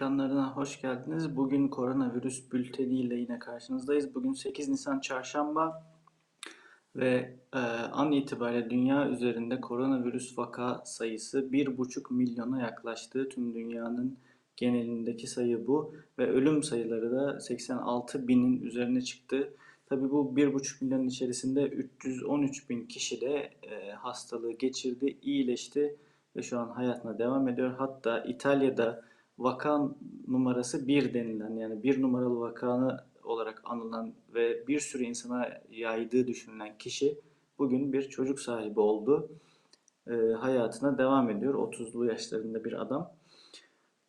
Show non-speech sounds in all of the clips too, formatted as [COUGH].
TR24 ekranlarına hoş geldiniz. Bugün koronavirüs bülteniyle yine karşınızdayız. Bugün 8 Nisan Çarşamba ve e, an itibariyle dünya üzerinde koronavirüs vaka sayısı 1,5 milyona yaklaştı. Tüm dünyanın genelindeki sayı bu ve ölüm sayıları da 86 binin üzerine çıktı. Tabi bu 1,5 milyon içerisinde 313 bin kişi de e, hastalığı geçirdi, iyileşti ve şu an hayatına devam ediyor. Hatta İtalya'da vaka numarası 1 denilen yani bir numaralı vakanı olarak anılan ve bir sürü insana yaydığı düşünülen kişi bugün bir çocuk sahibi oldu. E, hayatına devam ediyor. 30'lu yaşlarında bir adam.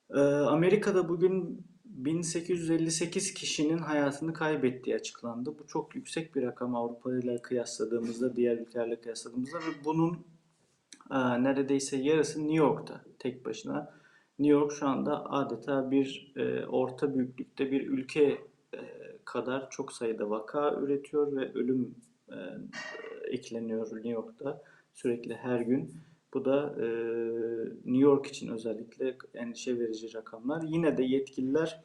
E, Amerika'da bugün 1858 kişinin hayatını kaybettiği açıklandı. Bu çok yüksek bir rakam Avrupa ile kıyasladığımızda, diğer ülkelerle kıyasladığımızda ve bunun e, neredeyse yarısı New York'ta tek başına. New York şu anda adeta bir e, orta büyüklükte bir ülke e, kadar çok sayıda vaka üretiyor ve ölüm e, ekleniyor New York'ta sürekli her gün. Bu da e, New York için özellikle endişe verici rakamlar. Yine de yetkililer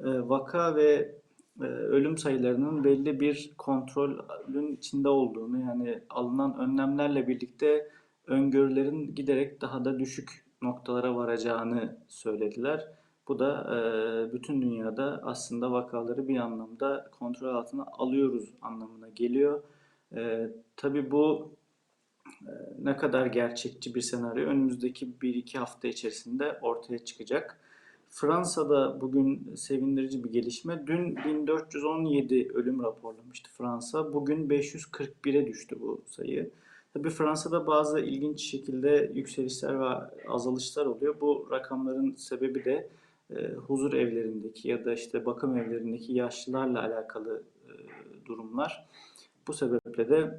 e, vaka ve e, ölüm sayılarının belli bir kontrolün içinde olduğunu yani alınan önlemlerle birlikte öngörülerin giderek daha da düşük noktalara varacağını söylediler. Bu da e, bütün dünyada aslında vakaları bir anlamda kontrol altına alıyoruz anlamına geliyor. E, tabii bu e, ne kadar gerçekçi bir senaryo önümüzdeki 1-2 hafta içerisinde ortaya çıkacak. Fransa'da bugün sevindirici bir gelişme. Dün 1417 ölüm raporlamıştı Fransa. Bugün 541'e düştü bu sayı. Tabii Fransa'da bazı ilginç şekilde yükselişler ve azalışlar oluyor. Bu rakamların sebebi de e, huzur evlerindeki ya da işte bakım evlerindeki yaşlılarla alakalı e, durumlar. Bu sebeple de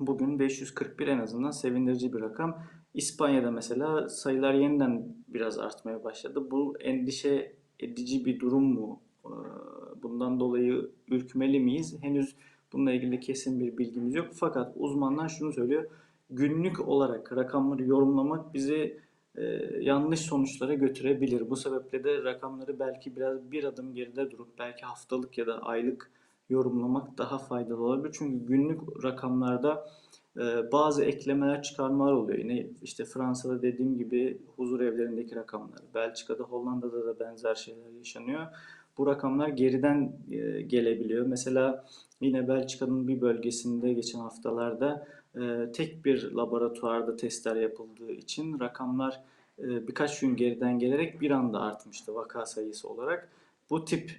bugün 541 en azından sevindirici bir rakam. İspanya'da mesela sayılar yeniden biraz artmaya başladı. Bu endişe edici bir durum mu? E, bundan dolayı ürkmeli miyiz? Henüz Bununla ilgili kesin bir bilgimiz yok. Fakat uzmanlar şunu söylüyor. Günlük olarak rakamları yorumlamak bizi e, yanlış sonuçlara götürebilir. Bu sebeple de rakamları belki biraz bir adım geride durup belki haftalık ya da aylık yorumlamak daha faydalı olabilir. Çünkü günlük rakamlarda e, bazı eklemeler çıkarmalar oluyor. Yine işte Fransa'da dediğim gibi huzur evlerindeki rakamlar, Belçika'da, Hollanda'da da benzer şeyler yaşanıyor bu rakamlar geriden e, gelebiliyor. Mesela yine Belçika'nın bir bölgesinde geçen haftalarda e, tek bir laboratuvarda testler yapıldığı için rakamlar e, birkaç gün geriden gelerek bir anda artmıştı vaka sayısı olarak. Bu tip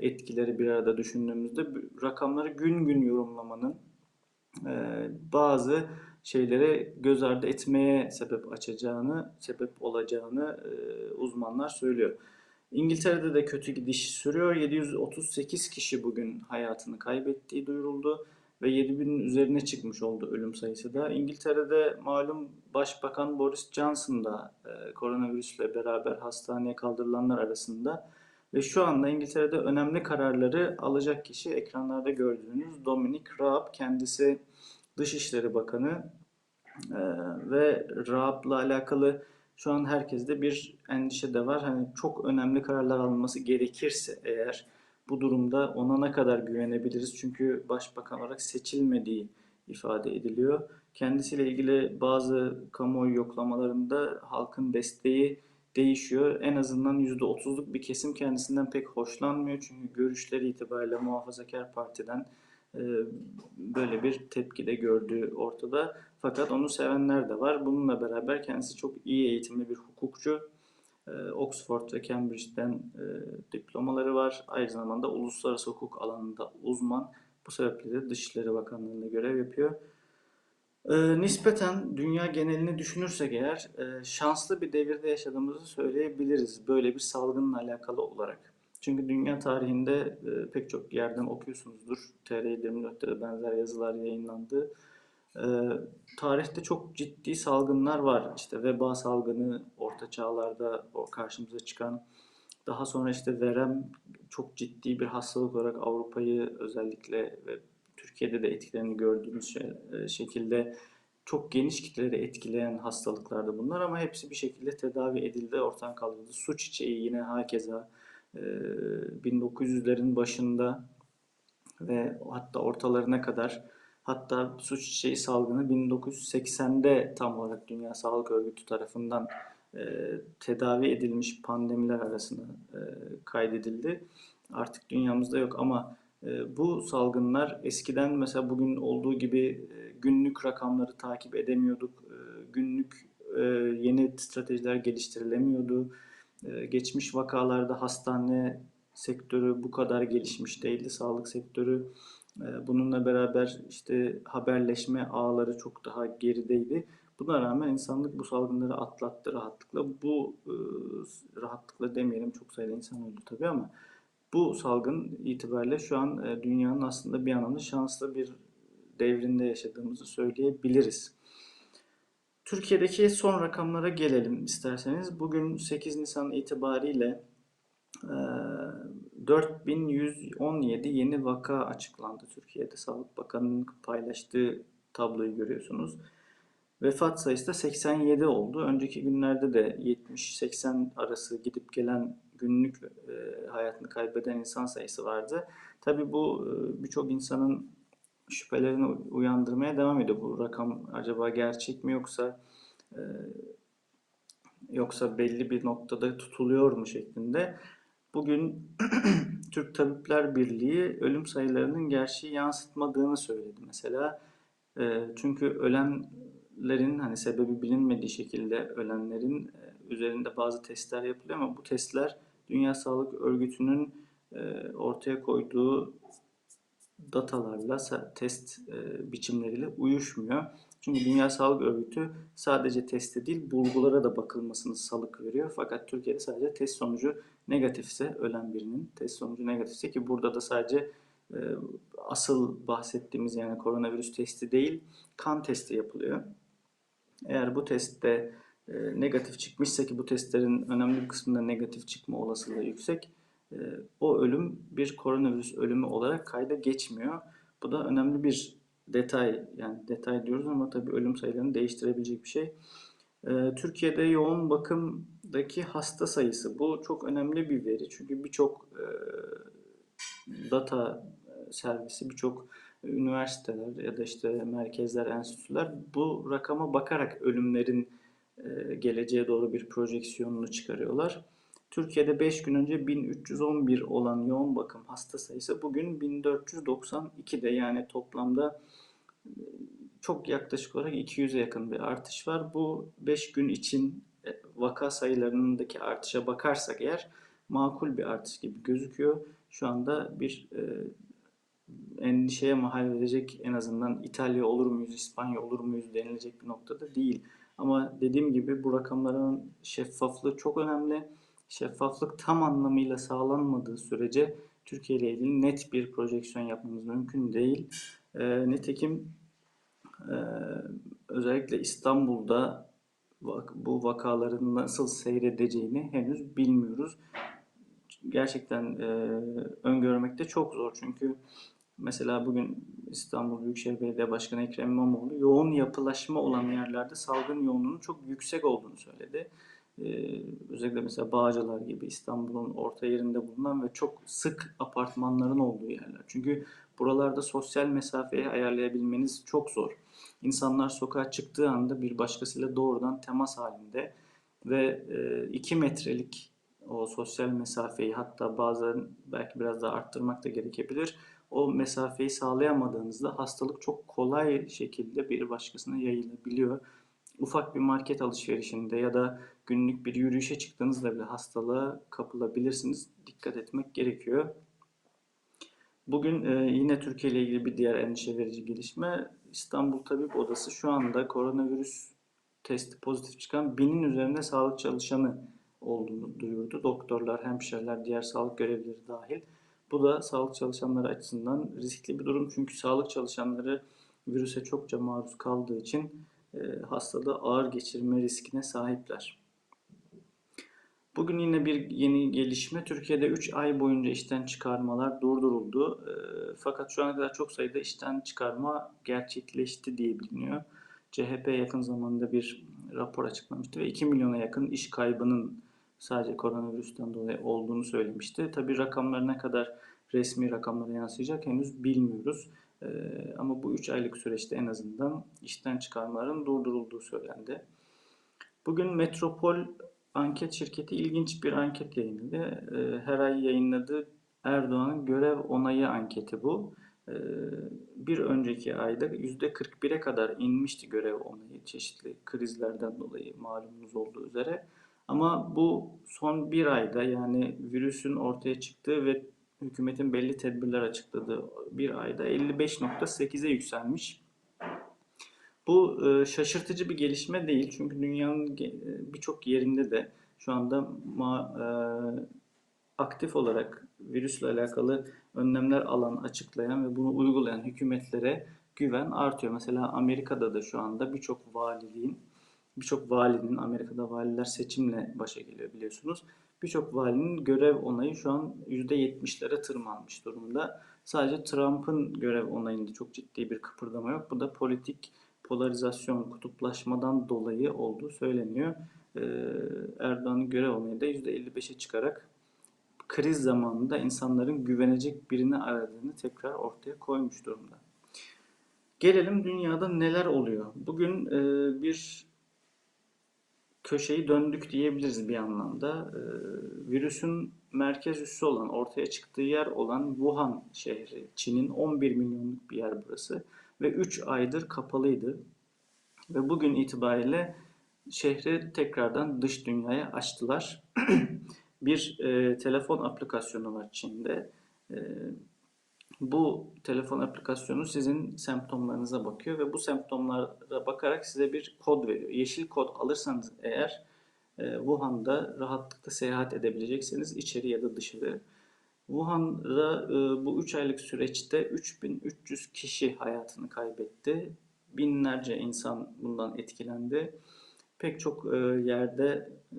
etkileri bir arada düşündüğümüzde rakamları gün gün yorumlamanın bazı şeylere göz ardı etmeye sebep açacağını, sebep olacağını uzmanlar söylüyor. İngiltere'de de kötü gidiş sürüyor. 738 kişi bugün hayatını kaybettiği duyuruldu ve 7000'in üzerine çıkmış oldu ölüm sayısı da. İngiltere'de malum Başbakan Boris Johnson da e, koronavirüsle beraber hastaneye kaldırılanlar arasında ve şu anda İngiltere'de önemli kararları alacak kişi ekranlarda gördüğünüz Dominic Raab kendisi Dışişleri Bakanı e, ve Raab'la alakalı şu an herkeste bir endişe de var. Hani çok önemli kararlar alınması gerekirse eğer bu durumda ona ne kadar güvenebiliriz? Çünkü başbakan olarak seçilmediği ifade ediliyor. Kendisiyle ilgili bazı kamuoyu yoklamalarında halkın desteği değişiyor. En azından %30'luk bir kesim kendisinden pek hoşlanmıyor. Çünkü görüşleri itibariyle Muhafazakar Parti'den böyle bir tepki de gördüğü ortada. Fakat onu sevenler de var. Bununla beraber kendisi çok iyi eğitimli bir hukukçu. E, Oxford ve Cambridge'den e, diplomaları var. Aynı zamanda uluslararası hukuk alanında uzman. Bu sebeple de Dışişleri Bakanlığı'nda görev yapıyor. nispeten dünya genelini düşünürsek eğer şanslı bir devirde yaşadığımızı söyleyebiliriz. Böyle bir salgınla alakalı olarak. Çünkü dünya tarihinde e, pek çok yerden okuyorsunuzdur. TR24'te de benzer yazılar yayınlandı. E, tarihte çok ciddi salgınlar var. İşte veba salgını orta çağlarda o karşımıza çıkan. Daha sonra işte verem çok ciddi bir hastalık olarak Avrupa'yı özellikle ve Türkiye'de de etkilerini gördüğümüz şey, e, şekilde çok geniş kitleleri etkileyen hastalıklardı bunlar ama hepsi bir şekilde tedavi edildi, ortadan kaldırıldı. Su çiçeği yine hakeza 1900'lerin başında ve hatta ortalarına kadar hatta su çiçeği salgını 1980'de tam olarak Dünya Sağlık Örgütü tarafından e, tedavi edilmiş pandemiler arasında e, kaydedildi. Artık dünyamızda yok ama e, bu salgınlar eskiden mesela bugün olduğu gibi e, günlük rakamları takip edemiyorduk. E, günlük e, yeni stratejiler geliştirilemiyordu. E, geçmiş vakalarda hastane sektörü bu kadar gelişmiş değildi, sağlık sektörü. E, bununla beraber işte haberleşme ağları çok daha gerideydi. Buna rağmen insanlık bu salgınları atlattı rahatlıkla. Bu e, rahatlıkla demeyelim çok sayıda insan öldü tabii ama bu salgın itibariyle şu an e, dünyanın aslında bir anlamda şanslı bir devrinde yaşadığımızı söyleyebiliriz. Türkiye'deki son rakamlara gelelim isterseniz. Bugün 8 Nisan itibariyle 4117 yeni vaka açıklandı Türkiye'de. Sağlık Bakanı'nın paylaştığı tabloyu görüyorsunuz. Vefat sayısı da 87 oldu. Önceki günlerde de 70-80 arası gidip gelen günlük hayatını kaybeden insan sayısı vardı. Tabi bu birçok insanın şüphelerini uyandırmaya devam ediyor. Bu rakam acaba gerçek mi yoksa e, yoksa belli bir noktada tutuluyor mu şeklinde. Bugün [CLEARS THROAT] Türk Tabipler Birliği ölüm sayılarının gerçeği yansıtmadığını söyledi mesela. E, çünkü ölenlerin hani sebebi bilinmediği şekilde ölenlerin e, üzerinde bazı testler yapılıyor ama bu testler Dünya Sağlık Örgütü'nün e, ortaya koyduğu datalarla, test e, biçimleriyle uyuşmuyor. Çünkü Dünya Sağlık Örgütü sadece teste değil bulgulara da bakılmasını salık veriyor. Fakat Türkiye'de sadece test sonucu negatifse ölen birinin test sonucu negatifse ki burada da sadece e, asıl bahsettiğimiz yani koronavirüs testi değil kan testi yapılıyor. Eğer bu testte e, negatif çıkmışsa ki bu testlerin önemli bir kısmında negatif çıkma olasılığı yüksek. E, o ölüm bir koronavirüs ölümü olarak kayda geçmiyor. Bu da önemli bir detay yani detay diyoruz ama tabii ölüm sayılarını değiştirebilecek bir şey. E, Türkiye'de yoğun bakımdaki hasta sayısı bu çok önemli bir veri çünkü birçok data servisi birçok üniversiteler ya da işte merkezler, enstitüler bu rakama bakarak ölümlerin e, geleceğe doğru bir projeksiyonunu çıkarıyorlar. Türkiye'de 5 gün önce 1311 olan yoğun bakım hasta sayısı bugün 1492'de yani toplamda e, çok yaklaşık olarak 200'e yakın bir artış var. Bu 5 gün için e, vaka sayılarındaki artışa bakarsak eğer makul bir artış gibi gözüküyor. Şu anda bir e, endişeye mahal verecek en azından İtalya olur muyuz, İspanya olur muyuz denilecek bir noktada değil. Ama dediğim gibi bu rakamların şeffaflığı çok önemli. Şeffaflık tam anlamıyla sağlanmadığı sürece Türkiye ile ilgili net bir projeksiyon yapmamız mümkün değil. E, nitekim e, özellikle İstanbul'da bu vakaların nasıl seyredeceğini henüz bilmiyoruz. Gerçekten e, öngörmek de çok zor çünkü Mesela bugün İstanbul Büyükşehir Belediye Başkanı Ekrem İmamoğlu yoğun yapılaşma olan yerlerde salgın yoğunluğunun çok yüksek olduğunu söyledi. Ee, özellikle mesela Bağcılar gibi İstanbul'un orta yerinde bulunan ve çok sık apartmanların olduğu yerler. Çünkü buralarda sosyal mesafeyi ayarlayabilmeniz çok zor. İnsanlar sokağa çıktığı anda bir başkasıyla doğrudan temas halinde ve 2 e, metrelik o sosyal mesafeyi hatta bazen belki biraz daha arttırmak da gerekebilir o mesafeyi sağlayamadığınızda hastalık çok kolay şekilde bir başkasına yayılabiliyor. Ufak bir market alışverişinde ya da günlük bir yürüyüşe çıktığınızda bile hastalığa kapılabilirsiniz. Dikkat etmek gerekiyor. Bugün e, yine Türkiye ile ilgili bir diğer endişe verici gelişme. İstanbul Tabip Odası şu anda koronavirüs testi pozitif çıkan binin üzerinde sağlık çalışanı olduğunu duyurdu. Doktorlar, hemşireler, diğer sağlık görevlileri dahil. Bu da sağlık çalışanları açısından riskli bir durum. Çünkü sağlık çalışanları virüse çokça maruz kaldığı için e, hastalığı ağır geçirme riskine sahipler. Bugün yine bir yeni gelişme. Türkiye'de 3 ay boyunca işten çıkarmalar durduruldu. E, fakat şu ana kadar çok sayıda işten çıkarma gerçekleşti diye biliniyor. CHP yakın zamanda bir rapor açıklamıştı ve 2 milyona yakın iş kaybının sadece koronavirüsten dolayı olduğunu söylemişti. Tabii rakamlar ne kadar resmi rakamlara yansıyacak henüz bilmiyoruz. Ee, ama bu 3 aylık süreçte en azından işten çıkarmaların durdurulduğu söylendi. Bugün Metropol anket şirketi ilginç bir anket yayınladı. Ee, her ay yayınladığı Erdoğan'ın görev onayı anketi bu. Ee, bir önceki ayda %41'e kadar inmişti görev onayı çeşitli krizlerden dolayı malumunuz olduğu üzere. Ama bu son bir ayda yani virüsün ortaya çıktığı ve hükümetin belli tedbirler açıkladığı bir ayda 55.8'e yükselmiş. Bu e, şaşırtıcı bir gelişme değil çünkü dünyanın ge- birçok yerinde de şu anda ma- e, aktif olarak virüsle alakalı önlemler alan, açıklayan ve bunu uygulayan hükümetlere güven artıyor. Mesela Amerika'da da şu anda birçok valiliğin, birçok valinin, Amerika'da valiler seçimle başa geliyor biliyorsunuz. Birçok valinin görev onayı şu an %70'lere tırmanmış durumda. Sadece Trump'ın görev onayında çok ciddi bir kıpırdama yok. Bu da politik polarizasyon, kutuplaşmadan dolayı olduğu söyleniyor. Ee, Erdoğan'ın görev onayı da %55'e çıkarak kriz zamanında insanların güvenecek birini aradığını tekrar ortaya koymuş durumda. Gelelim dünyada neler oluyor. Bugün e, bir köşeyi döndük diyebiliriz bir anlamda. E, virüsün merkez üssü olan, ortaya çıktığı yer olan Wuhan şehri, Çin'in 11 milyonluk bir yer burası ve 3 aydır kapalıydı. Ve bugün itibariyle şehri tekrardan dış dünyaya açtılar. [CLEARS THROAT] bir e, telefon aplikasyonu var Çin'de. E, bu telefon aplikasyonu sizin semptomlarınıza bakıyor ve bu semptomlara bakarak size bir kod veriyor. Yeşil kod alırsanız eğer e, Wuhan'da rahatlıkla seyahat edebileceksiniz içeri ya da dışarı. Wuhan'da e, bu 3 aylık süreçte 3300 kişi hayatını kaybetti. Binlerce insan bundan etkilendi. Pek çok e, yerde e,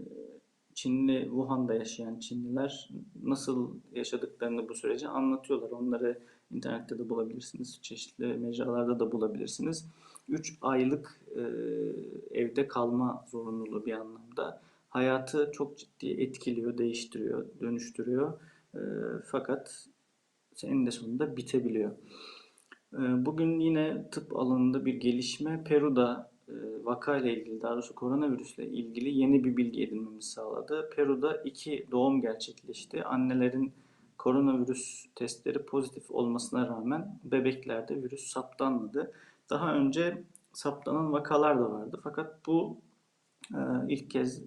Çinli, Wuhan'da yaşayan Çinliler nasıl yaşadıklarını bu süreci anlatıyorlar. Onları internette de bulabilirsiniz, çeşitli mecralarda da bulabilirsiniz. 3 aylık e, evde kalma zorunluluğu bir anlamda hayatı çok ciddi etkiliyor, değiştiriyor, dönüştürüyor. E, fakat eninde sonunda bitebiliyor. E, bugün yine tıp alanında bir gelişme. Peru'da e, vaka ile ilgili, daha doğrusu koronavirüsle ilgili yeni bir bilgi edinmemizi sağladı. Peru'da iki doğum gerçekleşti. Annelerin koronavirüs testleri pozitif olmasına rağmen bebeklerde virüs saptanmadı. Daha önce saptanan vakalar da vardı. Fakat bu e, ilk kez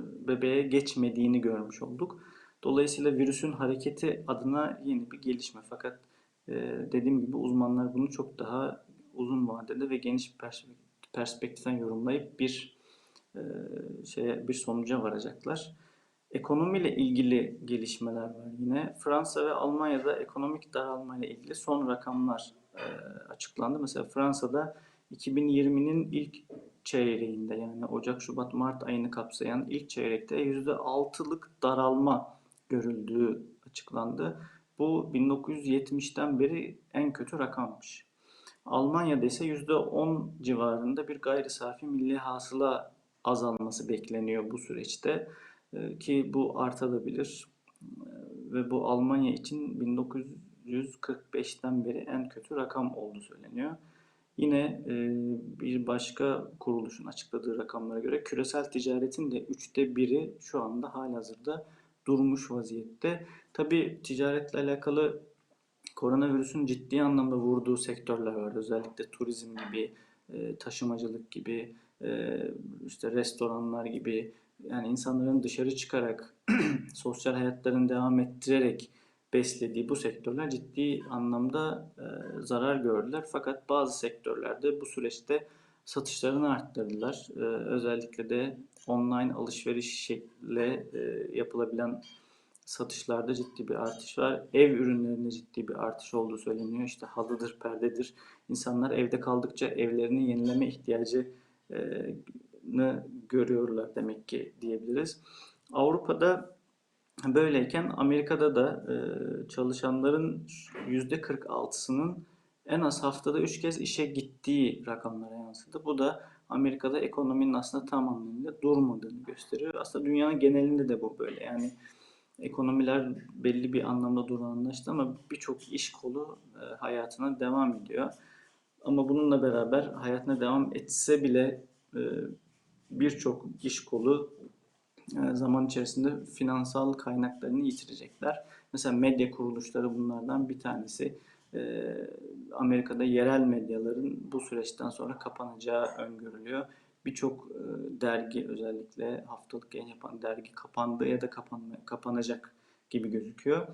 bebeğe geçmediğini görmüş olduk. Dolayısıyla virüsün hareketi adına yeni bir gelişme. Fakat e, dediğim gibi uzmanlar bunu çok daha uzun vadede ve geniş bir perspektiften yorumlayıp bir e, şeye bir sonuca varacaklar. Ekonomiyle ilgili gelişmeler var yine. Fransa ve Almanya'da ekonomik daralma ile ilgili son rakamlar e, açıklandı. Mesela Fransa'da 2020'nin ilk çeyreğinde yani Ocak, Şubat, Mart ayını kapsayan ilk çeyrekte %6'lık daralma görüldüğü açıklandı. Bu 1970'ten beri en kötü rakammış. Almanya'da ise %10 civarında bir gayri safi milli hasıla azalması bekleniyor bu süreçte ee, ki bu artabilir ve bu Almanya için 1945'ten beri en kötü rakam olduğu söyleniyor. Yine e, bir başka kuruluşun açıkladığı rakamlara göre küresel ticaretin de üçte biri şu anda halihazırda durmuş vaziyette. Tabi ticaretle alakalı koronavirüsün ciddi anlamda vurduğu sektörler var. Özellikle turizm gibi, e, taşımacılık gibi, e, işte restoranlar gibi yani insanların dışarı çıkarak [CLEARS THROAT] sosyal hayatlarını devam ettirerek beslediği bu sektörler ciddi anlamda e, zarar gördüler. Fakat bazı sektörlerde bu süreçte satışlarını arttırdılar. Özellikle de online alışveriş şekliyle e, yapılabilen satışlarda ciddi bir artış var. Ev ürünlerinde ciddi bir artış olduğu söyleniyor. İşte halıdır, perdedir. İnsanlar evde kaldıkça evlerini yenileme ihtiyacını görüyorlar demek ki diyebiliriz. Avrupa'da böyleyken Amerika'da da çalışanların %46'sının en az haftada 3 kez işe gittiği rakamlara yansıdı. Bu da Amerika'da ekonominin aslında tam anlamıyla durmadığını gösteriyor. Aslında dünyanın genelinde de bu böyle. Yani ekonomiler belli bir anlamda durağanlaştı ama birçok iş kolu e, hayatına devam ediyor. Ama bununla beraber hayatına devam etse bile e, birçok iş kolu e, zaman içerisinde finansal kaynaklarını yitirecekler. Mesela medya kuruluşları bunlardan bir tanesi. E, Amerika'da yerel medyaların bu süreçten sonra kapanacağı öngörülüyor. Birçok e, dergi özellikle haftalık yayın yapan dergi kapandı ya da kapanma, kapanacak gibi gözüküyor.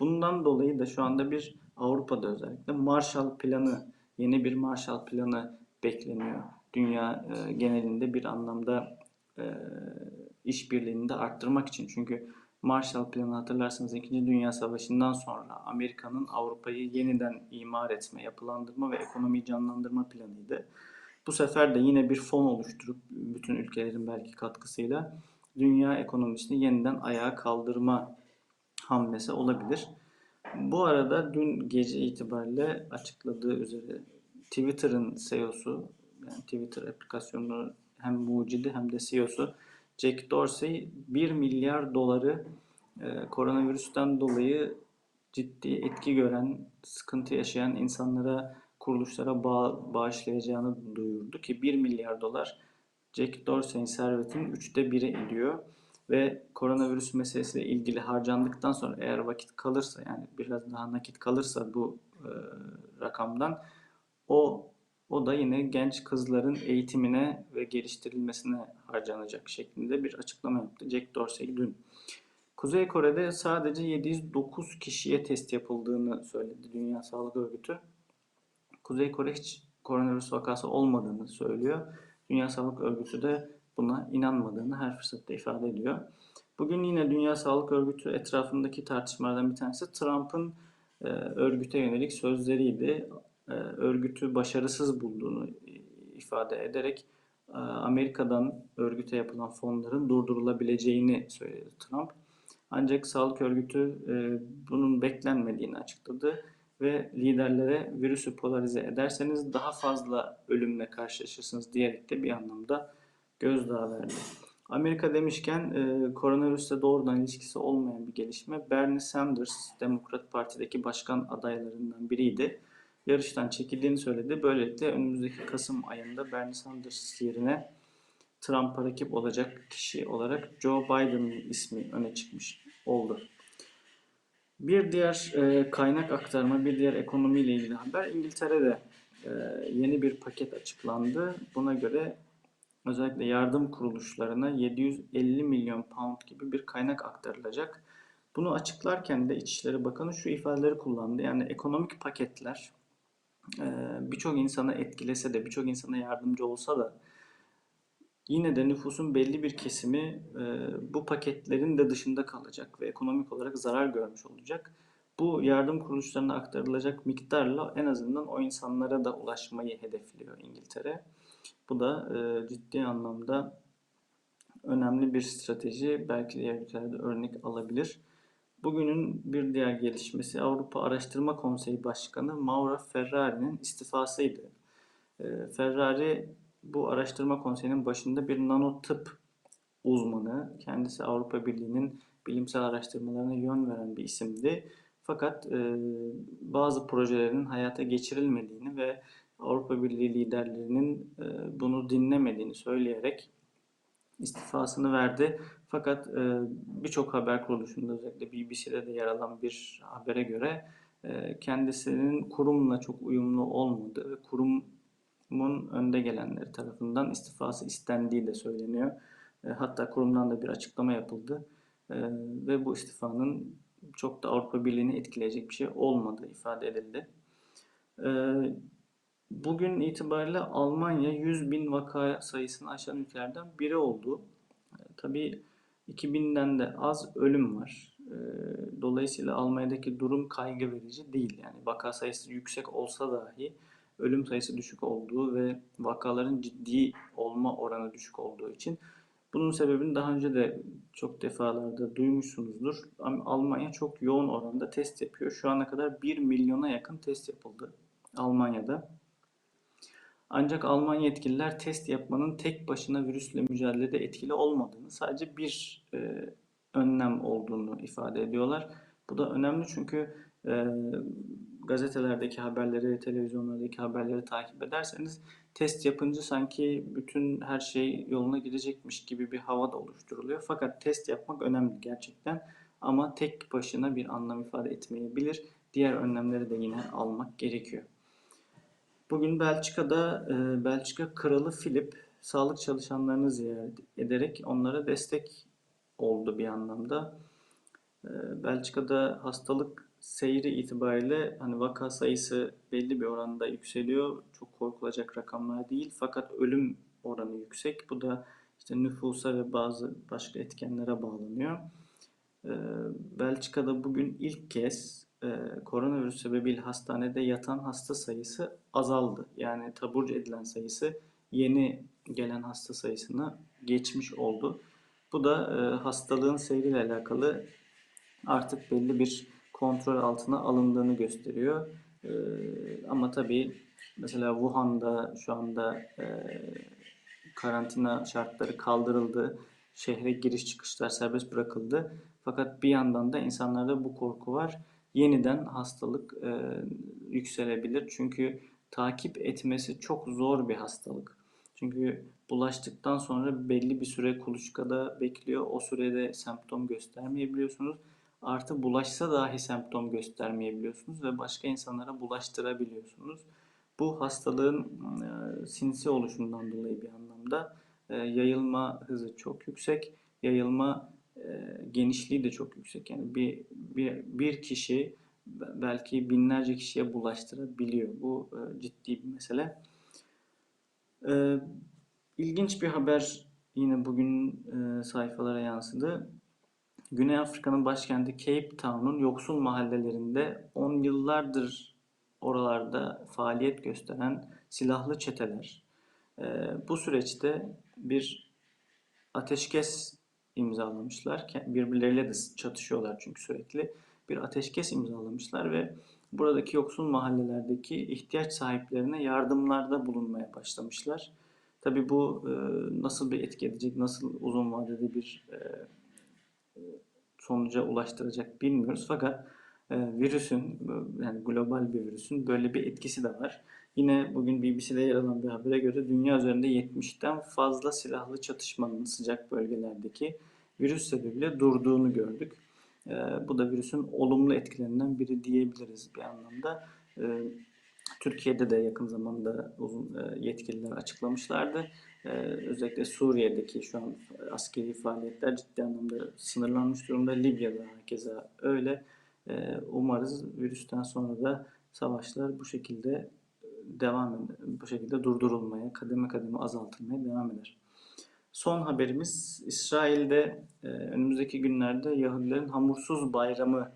Bundan dolayı da şu anda bir Avrupa'da özellikle Marshall Planı, yeni bir Marshall Planı bekleniyor. Dünya e, genelinde bir anlamda e, işbirliğini de arttırmak için. Çünkü Marshall Planı hatırlarsanız 2. Dünya Savaşı'ndan sonra Amerika'nın Avrupa'yı yeniden imar etme, yapılandırma ve ekonomiyi canlandırma planıydı. Bu sefer de yine bir fon oluşturup bütün ülkelerin belki katkısıyla dünya ekonomisini yeniden ayağa kaldırma hamlesi olabilir. Bu arada dün gece itibariyle açıkladığı üzere Twitter'ın CEO'su yani Twitter aplikasyonu hem mucidi hem de CEO'su Jack Dorsey 1 milyar doları e, koronavirüsten dolayı ciddi etki gören, sıkıntı yaşayan insanlara, kuruluşlara bağ, bağışlayacağını duyurdu ki 1 milyar dolar Jack Dorsey'in servetinin üçte biri ediyor. Ve koronavirüs meselesiyle ilgili harcandıktan sonra eğer vakit kalırsa yani biraz daha nakit kalırsa bu e, rakamdan o o da yine genç kızların eğitimine ve geliştirilmesine harcanacak şeklinde bir açıklama yaptı Jack Dorsey dün. Kuzey Kore'de sadece 709 kişiye test yapıldığını söyledi Dünya Sağlık Örgütü. Kuzey Kore hiç koronavirüs vakası olmadığını söylüyor. Dünya Sağlık Örgütü de buna inanmadığını her fırsatta ifade ediyor. Bugün yine Dünya Sağlık Örgütü etrafındaki tartışmalardan bir tanesi Trump'ın e, örgüte yönelik sözleriydi. E, örgütü başarısız bulduğunu ifade ederek e, Amerika'dan örgüte yapılan fonların durdurulabileceğini söyledi Trump. Ancak sağlık örgütü e, bunun beklenmediğini açıkladı ve liderlere virüsü polarize ederseniz daha fazla ölümle karşılaşırsınız diyerek de bir anlamda gözdağı verdi. Amerika demişken e, koronavirüsle doğrudan ilişkisi olmayan bir gelişme. Bernie Sanders, Demokrat Parti'deki başkan adaylarından biriydi yarıştan çekildiğini söyledi. Böylelikle önümüzdeki Kasım ayında Bernie Sanders yerine Trump'a rakip olacak kişi olarak Joe Biden'ın ismi öne çıkmış oldu. Bir diğer e, kaynak aktarma, bir diğer ekonomiyle ilgili haber İngiltere'de e, yeni bir paket açıklandı. Buna göre özellikle yardım kuruluşlarına 750 milyon pound gibi bir kaynak aktarılacak. Bunu açıklarken de İçişleri Bakanı şu ifadeleri kullandı. Yani ekonomik paketler birçok insana etkilese de, birçok insana yardımcı olsa da yine de nüfusun belli bir kesimi e, bu paketlerin de dışında kalacak ve ekonomik olarak zarar görmüş olacak. Bu yardım kuruluşlarına aktarılacak miktarla en azından o insanlara da ulaşmayı hedefliyor İngiltere. Bu da e, ciddi anlamda önemli bir strateji. Belki diğer ülkelerde örnek alabilir. Bugünün bir diğer gelişmesi Avrupa Araştırma Konseyi Başkanı Mauro Ferrari'nin istifasıydı. Ee, Ferrari bu araştırma konseyinin başında bir nanotıp uzmanı. Kendisi Avrupa Birliği'nin bilimsel araştırmalarına yön veren bir isimdi. Fakat e, bazı projelerin hayata geçirilmediğini ve Avrupa Birliği liderlerinin e, bunu dinlemediğini söyleyerek istifasını verdi. Fakat e, birçok haber kuruluşunda özellikle BBC'de de yer alan bir habere göre e, kendisinin kurumla çok uyumlu olmadığı ve kurumun önde gelenleri tarafından istifası istendiği de söyleniyor. E, hatta kurumdan da bir açıklama yapıldı. E, ve bu istifanın çok da Avrupa Birliği'ni etkileyecek bir şey olmadığı ifade edildi. E, bugün itibariyle Almanya 100 bin vaka sayısını aşan ülkelerden biri oldu. E, tabii 2000'den de az ölüm var. Ee, dolayısıyla Almanya'daki durum kaygı verici değil. Yani vaka sayısı yüksek olsa dahi ölüm sayısı düşük olduğu ve vakaların ciddi olma oranı düşük olduğu için bunun sebebini daha önce de çok defalarda duymuşsunuzdur. Almanya çok yoğun oranda test yapıyor. Şu ana kadar 1 milyona yakın test yapıldı Almanya'da. Ancak Alman yetkililer test yapmanın tek başına virüsle mücadelede etkili olmadığını, sadece bir e, önlem olduğunu ifade ediyorlar. Bu da önemli çünkü e, gazetelerdeki haberleri, televizyonlardaki haberleri takip ederseniz test yapınca sanki bütün her şey yoluna girecekmiş gibi bir hava da oluşturuluyor. Fakat test yapmak önemli gerçekten ama tek başına bir anlam ifade etmeyebilir. Diğer önlemleri de yine almak gerekiyor. Bugün Belçika'da e, Belçika Kralı Filip sağlık çalışanlarını ziyaret ederek onlara destek oldu bir anlamda. E, Belçika'da hastalık seyri itibariyle hani vaka sayısı belli bir oranda yükseliyor. Çok korkulacak rakamlar değil fakat ölüm oranı yüksek. Bu da işte nüfusa ve bazı başka etkenlere bağlanıyor. E, Belçika'da bugün ilk kez e, koronavirüs sebebiyle hastanede yatan hasta sayısı azaldı. Yani taburcu edilen sayısı yeni gelen hasta sayısını geçmiş oldu. Bu da e, hastalığın seyriyle alakalı artık belli bir kontrol altına alındığını gösteriyor. E, ama tabii mesela Wuhan'da şu anda e, karantina şartları kaldırıldı. Şehre giriş çıkışlar serbest bırakıldı. Fakat bir yandan da insanlarda bu korku var. Yeniden hastalık e, yükselebilir. Çünkü takip etmesi çok zor bir hastalık. Çünkü bulaştıktan sonra belli bir süre kuluçkada bekliyor. O sürede semptom göstermeyebiliyorsunuz. Artı bulaşsa dahi semptom göstermeyebiliyorsunuz ve başka insanlara bulaştırabiliyorsunuz. Bu hastalığın e, sinsi oluşundan dolayı bir anlamda e, yayılma hızı çok yüksek. Yayılma genişliği de çok yüksek. Yani bir, bir, bir kişi belki binlerce kişiye bulaştırabiliyor. Bu e, ciddi bir mesele. E, ilginç bir haber yine bugün e, sayfalara yansıdı. Güney Afrika'nın başkenti Cape Town'un yoksul mahallelerinde 10 yıllardır oralarda faaliyet gösteren silahlı çeteler e, bu süreçte bir ateşkes imzalamışlar. Birbirleriyle de çatışıyorlar çünkü sürekli. Bir ateşkes imzalamışlar ve buradaki yoksul mahallelerdeki ihtiyaç sahiplerine yardımlarda bulunmaya başlamışlar. Tabi bu e, nasıl bir etki edecek, nasıl uzun vadede bir e, sonuca ulaştıracak bilmiyoruz. Fakat e, virüsün, yani global bir virüsün böyle bir etkisi de var. Yine bugün BBC'de yer alan bir habere göre dünya üzerinde 70'ten fazla silahlı çatışmanın sıcak bölgelerdeki virüs sebebiyle durduğunu gördük. E, bu da virüsün olumlu etkilerinden biri diyebiliriz bir anlamda. E, Türkiye'de de yakın zamanda uzun e, yetkililer açıklamışlardı. E, özellikle Suriye'deki şu an askeri faaliyetler ciddi anlamda sınırlanmış durumda. Libya'da herkese öyle. E, umarız virüsten sonra da savaşlar bu şekilde devam bu şekilde durdurulmaya, kademe kademe azaltılmaya devam eder. Son haberimiz İsrail'de e, önümüzdeki günlerde Yahudilerin hamursuz bayramı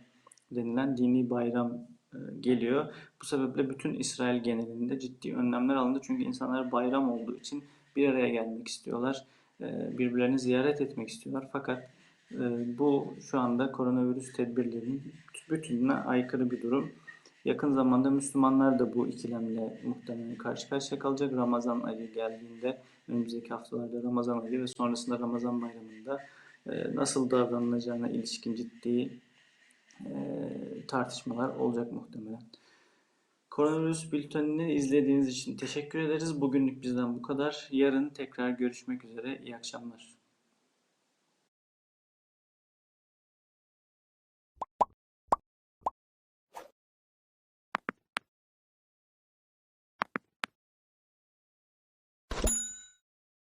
denilen dini bayram e, geliyor. Bu sebeple bütün İsrail genelinde ciddi önlemler alındı. Çünkü insanlar bayram olduğu için bir araya gelmek istiyorlar. E, birbirlerini ziyaret etmek istiyorlar. Fakat e, bu şu anda koronavirüs tedbirlerinin bütününe aykırı bir durum. Yakın zamanda Müslümanlar da bu ikilemle muhtemelen karşı karşıya kalacak. Ramazan ayı geldiğinde önümüzdeki haftalarda Ramazan ayı ve sonrasında Ramazan bayramında e, nasıl davranılacağına ilişkin ciddi e, tartışmalar olacak muhtemelen. Koronavirüs bültenini izlediğiniz için teşekkür ederiz. Bugünlük bizden bu kadar. Yarın tekrar görüşmek üzere. İyi akşamlar.